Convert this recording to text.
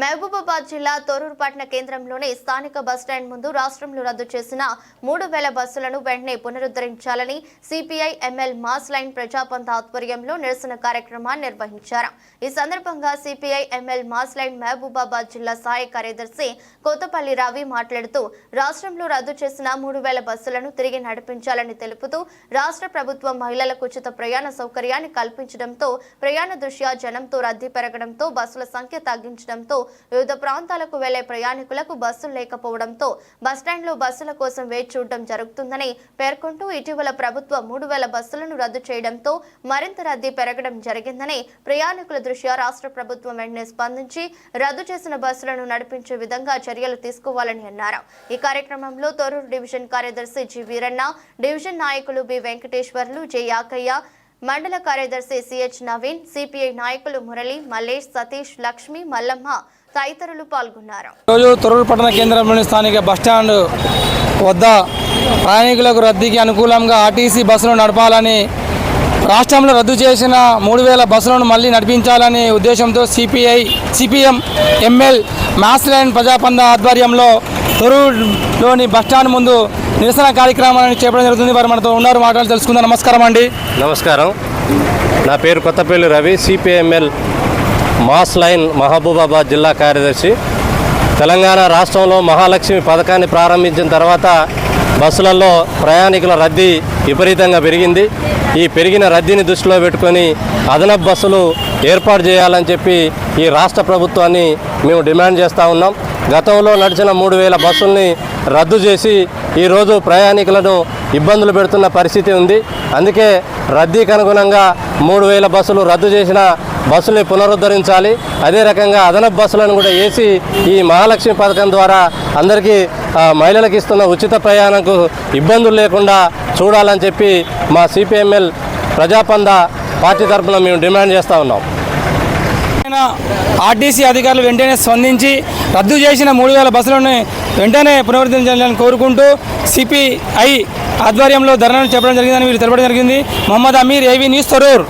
మహబూబాబాద్ జిల్లా తొరూరు పట్టణ కేంద్రంలోని స్థానిక బస్టాండ్ ముందు రాష్ట్రంలో రద్దు చేసిన మూడు వేల బస్సులను వెంటనే పునరుద్ధరించాలని CPI ML mass line Prajapantha ఆధ్వర్యంలో నిరసన కార్యక్రమాన్ని నిర్వహించారు. ఈ సందర్భంగా CPI ML mass line Mahabubabad జిల్లా సహాయ కార్యదర్శి కోతపల్లి రవి మాట్లాడుతూ రాష్ట్రంలో రద్దు చేసిన మూడు వేల బస్సులను తిరిగి నడిపించాలని తెలుపుతూ రాష్ట్ర ప్రభుత్వం మహిళలకు ఉచిత ప్రయాణ సౌకర్యాన్ని కల్పించడంతో ప్రయాణ దృష్ట్యా జనంతో రద్దీ పెరగడంతో బస్సుల సంఖ్య తగ్గించడంతో వివిధ ప్రాంతాలకు వెళ్ళే ప్రయాణికులకు బస్సులు లేకపోవడంతో బస్టాండ్లో బస్సుల కోసం వేచి చూడడం జరుగుతుందని పేర్కొంటూ ఇటీవల ప్రభుత్వం మూడు వేల బస్సులను రద్దు చేయడంతో మరింత రద్దీ పెరగడం జరిగిందని ప్రయాణికుల దృష్ట్యా రాష్ట్ర ప్రభుత్వం వెంటనే స్పందించి రద్దు చేసిన బస్సులను నడిపించే విధంగా చర్యలు తీసుకోవాలని అన్నారు. ఈ కార్యక్రమంలో తొరూరు డివిజన్ కార్యదర్శి జి వీరన్న డివిజన్ నాయకులు బి వెంకటేశ్వర్లు జె యాకయ్య మండల కార్యదర్శి సిహెచ్ నవీన్ సిపిఐ నాయకులు మురళి మల్లేష్ సతీష్ లక్ష్మి మల్లమ్మ తదితరులు పాల్గొన్నారు. ఈరోజు తొరూరు పట్టణ కేంద్రంలోని స్థానిక బస్టాండ్ వద్ద ప్రయాణికులకు రద్దీకి అనుకూలంగా ఆర్టీసీ బస్సులు నడపాలని రాష్ట్రంలో రద్దు చేసిన మూడు వేల బస్సులను మళ్ళీ నడిపించాలనే ఉద్దేశంతో CPI CPM ML mass line Prajapantha ఆధ్వర్యంలో తొరూరులోని బస్టాండ్ ముందు నిరసన కార్యక్రమాన్ని చేపడం జరుగుతుంది. వారు మనతో ఉన్నారు. మాటలు తెలుసుకుందాం. నమస్కారం అండి. నమస్కారం. నా పేరు Kothapalli Ravi CPML mass line Mahabubabad జిల్లా కార్యదర్శి. తెలంగాణ రాష్ట్రంలో మహాలక్ష్మి పథకాన్ని ప్రారంభించిన తర్వాత బస్సులలో ప్రయాణికుల రద్దీ విపరీతంగా పెరిగింది. ఈ పెరిగిన రద్దీని దృష్టిలో పెట్టుకొని అదనపు బస్సులు ఏర్పాటు చేయాలని చెప్పి ఈ రాష్ట్ర ప్రభుత్వాన్ని మేము డిమాండ్ చేస్తూ ఉన్నాం. గతంలో నడిచిన మూడు వేల బస్సుల్ని రద్దు చేసి ఈరోజు ప్రయాణికులను ఇబ్బందులు పెడుతున్న పరిస్థితి ఉంది. అందుకే రద్దీకి అనుగుణంగా మూడు వేల బస్సులు రద్దు చేసిన బస్సుల్ని పునరుద్ధరించాలి. అదే రకంగా అదనపు బస్సులను కూడా వేసి ఈ మహాలక్ష్మి పథకం ద్వారా అందరికీ మహిళలకు ఇస్తున్న ఉచిత ప్రయాణంకు ఇబ్బందులు లేకుండా చూడాలని చెప్పి మా సిపిఎంఎల్ ప్రజాపంద పార్టీ తరఫున మేము డిమాండ్ చేస్తూ ఉన్నాం. ఆర్టీసీ అధికారులు వెంటనే స్పందించి రద్దు చేసిన మూడు వేల బస్సులను వెంటనే పునరుద్ధరించాలని కోరుకుంటూ సిపిఐ ఆధ్వర్యంలో ధర్నాను చెప్పడం జరిగిందని వీరు తెలపడం జరిగింది. మొహమ్మద్ అమీర్ ఏవి న్యూస్ తరూర్.